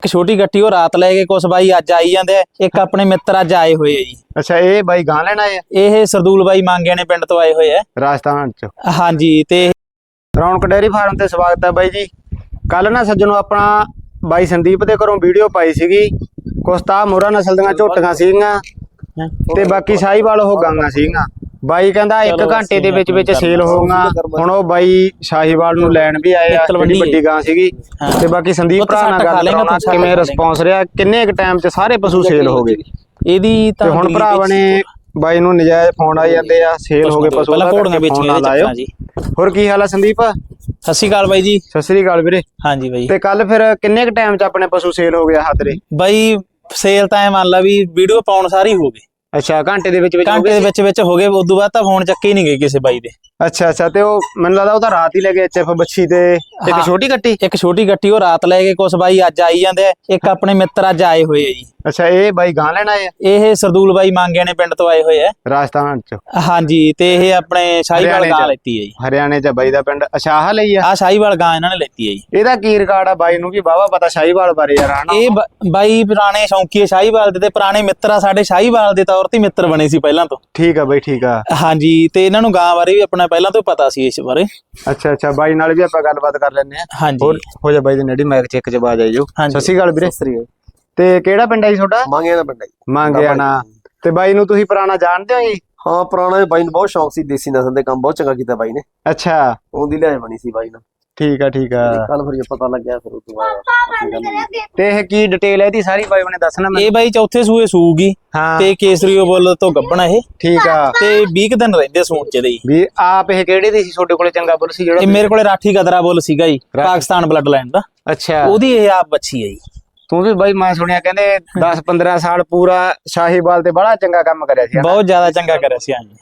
ਇੱਕ ਛੋਟੀ ਗੱਟੀ ਉਹ ਰਾਤ ਲੈ ਕੇ ਕੁਛ ਬਾਈ ਅੱਜ ਆਈ ਜਾਂਦੇ ਆ। ਇੱਕ ਆਪਣੇ ਮਿੱਤਰ ਅੱਜ ਆਏ ਹੋਏ ਆ ਜੀ। ਅੱਛਾ ਇਹ ਬਾਈ ਗਾਂ ਲੈਣ ਆਏ ਆ? ਇਹ ਸਰਦੂਲ ਬਾਈ ਮੰਗਿਆ ਨੇ ਪਿੰਡ ਤੋਂ ਆਏ ਹੋਏ ਆ। ਰਾਜਸਥਾਨ ਚ। ਹਾਂਜੀ ਤੇ ਰੌਣਕ ਡੇਅਰੀ ਫਾਰਮ ਤੇ ਸਵਾਗਤ ਹੈ ਬਾਈ ਜੀ। ਕੱਲ ਨਾ ਸੱਜਣੋ ਆਪਣਾ ਬਾਈ ਸੰਦੀਪ ਦੇ ਘਰੋਂ ਵੀਡੀਓ ਪਾਈ ਸੀਗੀ। ਕੁਛ ਤਾਂ ਮੋਰਾ ਨਸਲ ਦੀਆਂ ਝੋਟੀਆਂ ਸੀਗੀਆਂ ਤੇ ਬਾਕੀ ਸਾਹੀਵਾਲ ਉਹ ਗਾਂਗਾ ਸੀਗੀਆਂ। ਬਾਈ ਕਹਿੰਦਾ 1 ਘੰਟੇ ਦੇ ਵਿੱਚ ਵਿੱਚ ਸੇਲ ਹੋਊਗਾ। ਹੁਣ ਉਹ ਬਾਈ ਸ਼ਾਹੀਵਾਲ ਨੂੰ ਲੈਣ ਵੀ ਆਏ ਆ ਜਿਹੜੀ ਵੱਡੀ ਗਾਂ ਸੀਗੀ। ਤੇ ਬਾਕੀ ਸੰਦੀਪ ਭਰਾ ਨਾਲ ਗੱਲ ਕਰਾਉਣਾ ਕਿਵੇਂ ਰਿਸਪੌਂਸ ਰਿਹਾ ਕਿੰਨੇ ਕੁ ਟਾਈਮ 'ਚ ਸਾਰੇ ਪਸ਼ੂ ਸੇਲ ਹੋ ਗਏ? ਇਹਦੀ ਤੇ ਤਾਂ ਹੁਣ ਦਿੱਲੀ ਭਰਾ ਵਿੱਚ- ਬਣੇ ਬਾਈ ਨੂੰ ਨਜਾਇਜ਼ ਫੋਨ ਆਈ ਜਾਂਦੇ ਆ ਸੇਲ ਹੋ ਗਏ ਪਸ਼ੂ ਪਹਿਲਾਂ ਘੋੜੀਆਂ ਵੇਚੀਆਂ ਨਾ ਲਾਇਓ। ਜੀ। ਹੋਰ ਕੀ ਹਾਲ ਆ ਸੰਦੀਪ? ਸਤਿ ਸ਼੍ਰੀ ਅਕਾਲ ਬਾਈ ਜੀ। ਸਤਿ ਸ੍ਰੀ ਅਕਾਲ ਵੀਰੇ। ਹਾਂਜੀ ਬਾਈ। ਤੇ ਕੱਲ ਫਿਰ ਕਿੰਨੇ ਕ ਟਾਈਮ 'ਚ ਆਪਣੇ ਪਸ਼ੂ ਸੇਲ ਹੋ ਗਿਆ ਹੱਥ ਦੇ? ਬਾਈ ਸੇਲ ਤਾਂ ਐ ਮੰਨ ਲਾ ਵੀ ਵੀਡੀਓ ਪਾਉਣ ਸਾਰੀ ਹੋ ਗਈ ਅੱਛਾ ਘੰਟੇ ਦੇ ਵਿੱਚ ਵਿੱਚ ਹੋ ਘੰਟੇ ਗਏ ਦੇ ਵਿੱਚ ਵਿੱਚ ਹੋ ਗਏ ਉਦੋਂ ਬਾਅਦ ਤਾਂ ਫੋਨ ਚੱਕੇ ਹੀ ਨਹੀਂ ਗਏ ਕਿਸੇ ਬਾਈ ਦੇ। ਅੱਛਾ ਅੱਛਾ ਤੇ ਉਹ ਮੈਨੂੰ ਲੱਗਦਾ ਉਹ ਤਾਂ ਰਾਤ ਹੀ ਲੈ ਗਏ ਐਚਐਫ ਬੱਚੀ ਤੇ ਇੱਕ ਹਾਂ। ਛੋਟੀ ਕੱਟੀ? ਇੱਕ ਛੋਟੀ ਗੱਟੀ ਉਹ ਰਾਤ ਲੈ ਕੇ ਕੁਛ ਬਾਈ ਅੱਜ ਆਈ ਜਾਂਦੇ ਆ। ਇੱਕ ਆਪਣੇ ਮਿੱਤਰ ਅੱਜ ਆਏ ਹੋਏ ਆ ਜੀ। ਅੱਛਾ ਇਹ ਬਾਈ ਗਾਂ ਲੈਣ ਆਏ ਆ? ਇਹ ਸਰਦੂਲ ਬਾਈ ਮੰਗਿਆ ਨੇ ਪਿੰਡ ਤੋਂ ਆਏ ਹੋਏ ਆ। ਰਾਜਸਥਾਨ 'ਚ। ਹਾਂਜੀ ਤੇ ਇਹ ਆਪਣੇ ਸ਼ਾਹੀਵਾਲ ਗਾਂ। ਲੈਤੀ ਹੈ ਜੀ। ਹਰਿਆਣੇ 'ਚ ਬਾਈ ਦਾ ਪਿੰਡ। ਅਸ਼ਾਹਾ ਲਈ ਆ? ਆ ਸ਼ਾਹੀਵਾਲ ਗਾਂ ਇਹਨਾਂ ਨੇ ਲੈਤੀ ਹੈ ਜੀ। ਇਹਦਾ ਕੀ ਰਿਕਾਰਡ ਆ ਬਾਈ ਨੂੰ ਵੀ ਵਾਹਵਾ ਪਤਾ ਸ਼ਾਹੀਵਾਲ ਬਾਰੇ ਯਾਰ ਹਨਾ? ਇਹ ਬਾਈ ਪੁਰਾਣੇ ਸ਼ੌਂਕੀਏ ਸ਼ਾਹੀਵਾਲ ਦੇ ਤੇ ਪੁਰਾਣੇ ਮਿੱਤਰ ਆ ਸਾਡੇ। ਸ਼ਾਹੀਵਾਲ ਦੇ ਤੌਰ ਤੇ ਮਿੱਤਰ ਬਣੇ ਸੀ ਪਹਿਲਾਂ ਤੋਂ। ਠੀਕ ਆ ਬਾਈ ਠੀਕ ਆ। ਹਾਂਜੀ ਤੇ ਇਹਨਾਂ ਨੂੰ ਗਾਂ ਬਾਰੇ ਵੀ ਆਪਣਾ ਪਹਿਲਾਂ ਤੋਂ ਪਤਾ ਸੀ ਇਸ ਬਾਰੇ। ਅੱਛਾ ਅੱਛਾ ਬਾਈ ਨਾਲ ਵੀ ਆਪਾਂ ਗੱਲਬਾਤ ਕਰ ਲੈਣੇ ਆ। ਹਾਂਜੀ। ਹੋਰ ਹੋ ਜਾ ਬਾਈ ਦੇ ਨੇੜੇ ਮੈਕ ਚੈੱਕ ਚ ਬਾਜ ਆਈ ਜੋ ਸ਼੍ਰੀ ਅਕਾਲ ਵੀਰੇ। ਤੇ ਕਿਹੜਾ ਪਿੰਡ ਹੈ ਜੀ ਤੁਹਾਡਾ? ਮੰਗਿਆ ਨਾ ਪਿੰਡ ਆ ਜੀ। ਮੰਗਿਆ ਨਾ ਤੇ ਬਾਈ ਨੂੰ ਤੁਸੀਂ ਪੁਰਾਣਾ ਜਾਣਦੇ ਹੋ ਜੀ? ਹਾਂ ਪੁਰਾਣਾ ਬਾਈ ਨੂੰ ਬਹੁਤ ਸ਼ੌਂਕ ਸੀ ਦੇਸੀ ਨਸਲ ਦੇ ਕੰਮ ਬਹੁਤ ਚੰਗਾ ਕੀਤਾ ਬਾਈ ਨੇ। ਅੱਛਾ। ਉਹਦੀ ਲਿਆਏ ਬਣੀ ਸੀ ਬਾਈ ਨਾਲ ਠੀਕ ਆ ਠੀਕ ਆ। ਕੱਲ ਫਿਰ ਜੇ ਪਤਾ ਲੱਗਿਆ ਫਿਰ ਉਹ ਤੋਂ ਬਾਅਦ ਆਪਣੀ ਗੱਲ ਹੋਈ। ਤੇ ਇਹ ਕੀ ਡਿਟੇਲ ਹੈ ਇਹਦੀ ਸਾਰੀ? ਬਾਈ ਨੇ ਦੱਸਣਾ ਮੈਂ ਇਹ ਬਾਈ ਚੌਥੇ ਸੂਏ ਸੂਗੀ। ਹਾਂ। ਤੇ ਕੇਸਰੀਓ ਬੁੱਲ ਤੋਂ ਗੱਬਣਾ ਇਹ। ਠੀਕ ਆ। ਤੇ 20 ਕੁ ਦਿਨ ਰਹਿੰਦੇ ਸੂਣ ਚ ਦੇ ਜੀ ਵੀ ਆਪ ਇਹ ਕਿਹੜੇ ਦੀ ਸੀ? ਤੁਹਾਡੇ ਕੋਲੇ ਚੰਗਾ ਬੁੱਲ ਸੀ ਇਹ ਜਿਹੜਾ ਮੇਰੇ ਕੋਲੇ ਰਾਠੀ ਕਦਰਾ ਬੁੱਲ ਸੀਗਾ ਜੀ। ਪਾਕਿਸਤਾਨ ਬਲੱਡ ਲਾਈਨ ਦਾ। ਅੱਛਾ। ਉਹਦੀ ਇਹ ਆਪ ਬੱਚੀ ਹੈ ਜੀ। ਤੂੰ ਵੀ ਬਾਈ ਮੈਂ ਸੁਣਿਆ ਕਹਿੰਦੇ 10 15 ਸਾਲ ਪੂਰਾ ਸ਼ਾਹੀਵਾਲ ਤੇ ਬੜਾ ਚੰਗਾ ਕੰਮ ਕਰਿਆ ਸੀ? ਬਹੁਤ ਜ਼ਿਆਦਾ ਚੰਗਾ ਕਰਿਆ ਸੀ ਹਾਂਜੀ।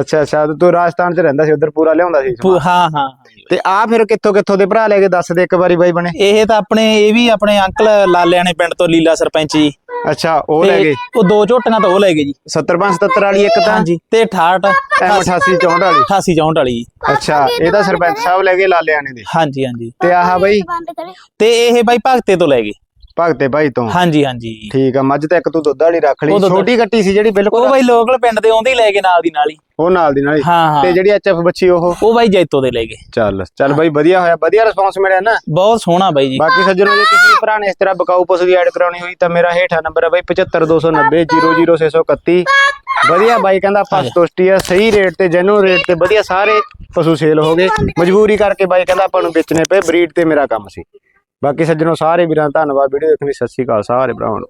ਅੱਛਾ ਅੱਛਾ ਤੇ ਤੂੰ ਰਾਜਸਥਾਨ ਚ ਰਹਿੰਦਾ ਸੀ ਉਧਰ ਪੂਰਾ ਲਿਆਉਂਦਾ ਸੀ ਹਾਂ ਹਾਂ। ਤੇ ਆ ਫਿਰ ਕਿੱਥੋਂ ਕਿੱਥੋਂ ਦੇ ਭਰਾ ਲੈ ਕੇ ਦੱਸ ਦੇ ਇੱਕ ਵਾਰੀ ਬਾਈ ਬਣੇ। ਇਹ ਤਾਂ ਆਪਣੇ ਇਹ ਵੀ ਆਪਣੇ ਅੰਕਲ ਲਾਲਿਆਣੇ ਪਿੰਡ ਤੋਂ ਲੀਲਾ ਸਰਪੰਚ ਜੀ। ਅੱਛਾ ਉਹ ਲੈ ਤੇ ਗਏ? ਉਹ ਦੋ ਝੋਟੀਆਂ ਤਾਂ ਉਹ ਲੈ ਗਏ ਜੀ। 75 77 ਵਾਲੀ ਇੱਕ ਤਾਂ? ਹਾਂਜੀ ਤੇ 68 ਐਮ 88 64 ਵਾਲੀ। 88 64 ਵਾਲੀ। ਅੱਛਾ ਇਹਦਾ ਸਰਪੰਚ ਸਾਹਿਬ ਲੈ ਗਏ ਲਾਲਿਆਣੇ ਦੇ। ਹਾਂਜੀ ਹਾਂਜੀ। ਤੇ ਆਹ ਬਾਈ? ਤੇ ਇਹ ਬਾਈ ਭਗਤੇ ਤੋਂ ਲੈ ਗਏ। ਭਗਤੇ ਭਾਈ ਤੋਂ। ਹਾਂਜੀ ਹਾਂਜੀ। ਠੀਕ ਆ ਮੱਝ ਤਾਂ ਇੱਕ ਤੂੰ ਦੁੱਧ ਵਾਲੀ ਰੱਖ ਲਈ। ਉਹ ਦੁੱਧ- ਛੋਟੀ ਕੱਟੀ ਸੀ ਜਿਹੜੀ ਉਹ ਬਿਲਕੁਲ ਬਾਈ ਲੋਕਲ ਪਿੰਡ ਦੇ ਆਉਂਦੇ ਹੀ ਲੈ ਗਏ ਨਾਲ ਦੀ ਨਾਲ ਹੀ। ਉਹ ਨਾਲ ਦੀ ਨਾਲ ਹੀ। ਹਾਂ ਹਾਂ। ਤੇ ਜਿਹੜੀ ਐਚਐਫ ਬੱਚੀ ਉਹ? ਉਹ ਬਾਈ ਜੈਤੋ ਦੇ ਲੈ ਗਏ। ਚੱਲ ਚੱਲ ਬਾਈ ਵਧੀਆ ਹੋਇਆ। ਵਧੀਆ ਰਿਸਪੌਂਸ ਮਿਲਿਆ ਨਾ। ਬਹੁਤ ਸੋਹਣਾ ਬਾਈ ਜੀ। ਬਾਕੀ ਸੱਜਣੋ ਜੇ ਕਿਸੇ ਭਰਾ ਨੇ ਇਸ ਤਰ੍ਹਾਂ ਬਕਾਊ ਪਸ਼ੂ ਦੀ ਐਡ ਕਰਾਉਣੀ ਹੋਈ ਤਾਂ ਮੇਰਾ ਹੇਠਾਂ ਨੰਬਰ ਹੈ ਬਾਈ 75290 00631 ਵਧੀਆ ਬਾਈ ਕਹਿੰਦਾ ਆਪਾਂ ਸੰਤੁਸ਼ਟੀ ਆ ਸਹੀ ਰੇਟ ਤੇ ਜੈਨੂਨ ਰੇਟ ਤੇ ਵਧੀਆ ਸਾਰੇ ਪਸ਼ੂ ਸੇਲ ਹੋ ਗਏ। ਮਜਬੂਰੀ ਕਰਕੇ ਬਾਈ ਕਹਿੰਦਾ ਆਪਾਂ ਨੂੰ ਵੇਚਣੇ ਪਏ ਬਰੀਡ ਤੇ ਮੇਰਾ ਕੰਮ ਸੀ। ਬਾਕੀ ਸੱਜਣੋ ਸਾਰੇ ਵੀਰਾਂ ਧੰਨਵਾਦ ਵੀਡੀਓ ਦੇਖਣ ਲਈ ਸਤਿ ਸ਼੍ਰੀ ਅਕਾਲ ਸਾਰੇ ਭਰਾਵਾਂ ਨੂੰ।